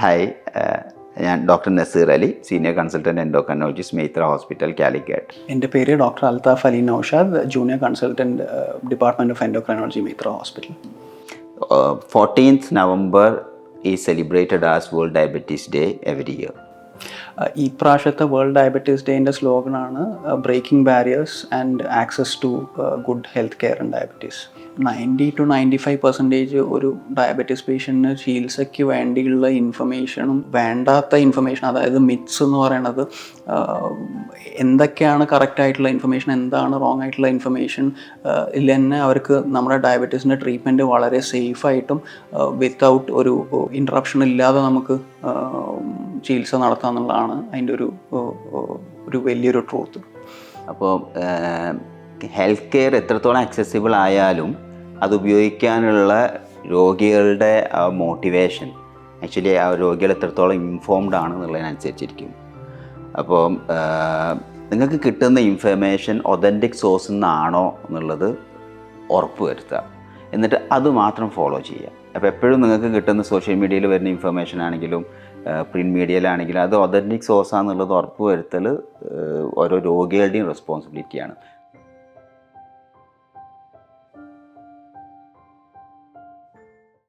Hi ഞാൻ doctor Nazeer Ali senior consultant endocrinologist Meitra hospital Calicut എന്റെ പേര് doctor Althaf Ali Naushad junior consultant department of endocrinology Meitra hospital fourteenth November ഈ celebrated as world diabetes day every year ഈ പ്രാവശ്യത്തെ world diabetes ഡേന്റെ സ്ലോഗനാണ് breaking barriers and access to good health care and diabetes ninety to ninety five percentage ഒരു diabetes പേഷ്യന്റിന് ചികിത്സയ്ക്ക് വേണ്ടിയുള്ള ഇൻഫർമേഷനും വേണ്ടാത്ത information അതായത് മിത്സ് എന്ന് പറയുന്നത് എന്തൊക്കെയാണ് കറക്റ്റ് ആയിട്ടുള്ള ഇൻഫർമേഷൻ എന്താണ് റോങ് ആയിട്ടുള്ള ഇൻഫർമേഷൻ ഇതിൽ തന്നെ അവർക്ക് നമ്മുടെ ഡയബറ്റീസിന്റെ ട്രീറ്റ്മെന്റ് വളരെ സേഫായിട്ടും വിത്തൗട്ട് ഒരു ഇൻട്രപ്ഷൻ ഇല്ലാതെ നമുക്ക് ആഹ്, നടത്താം എന്നുള്ളതാണ് അതിന്റെ ഒരു ഒരു വലിയൊരു ട്രൂത്ത് അപ്പോൾ ഹെൽത്ത് കെയർ എത്രത്തോളം അക്സസിബിൾ ആയാലും അത് ഉപയോഗിക്കാനുള്ള രോഗികളുടെ ആ മോട്ടിവേഷൻ ആക്ച്വലി ആ രോഗികൾ എത്രത്തോളം ഇൻഫോംഡ് ആണ് എന്നുള്ളതിനനുസരിച്ചിരിക്കും അപ്പോൾ നിങ്ങൾക്ക് കിട്ടുന്ന ഇൻഫർമേഷൻ ഒതന്റിക് സോഴ്സിൽ നിന്നാണോ എന്നുള്ളത് ഉറപ്പ് വരുത്തുക. എന്നിട്ട് അത് മാത്രം ഫോളോ ചെയ്യുക. അപ്പോൾ എപ്പോഴും നിങ്ങൾക്ക് കിട്ടുന്ന സോഷ്യൽ മീഡിയയിൽ വരുന്ന ഇൻഫർമേഷൻ ആണെങ്കിലും പ്രിന്റ് മീഡിയയിലാണെങ്കിലും അത് ഒതന്റിക് സോഴ്സാന്നുള്ളത് ഉറപ്പ് വരുത്തൽ ഓരോ രോഗികളുടെയും റെസ്പോൺസിബിലിറ്റിയാണ്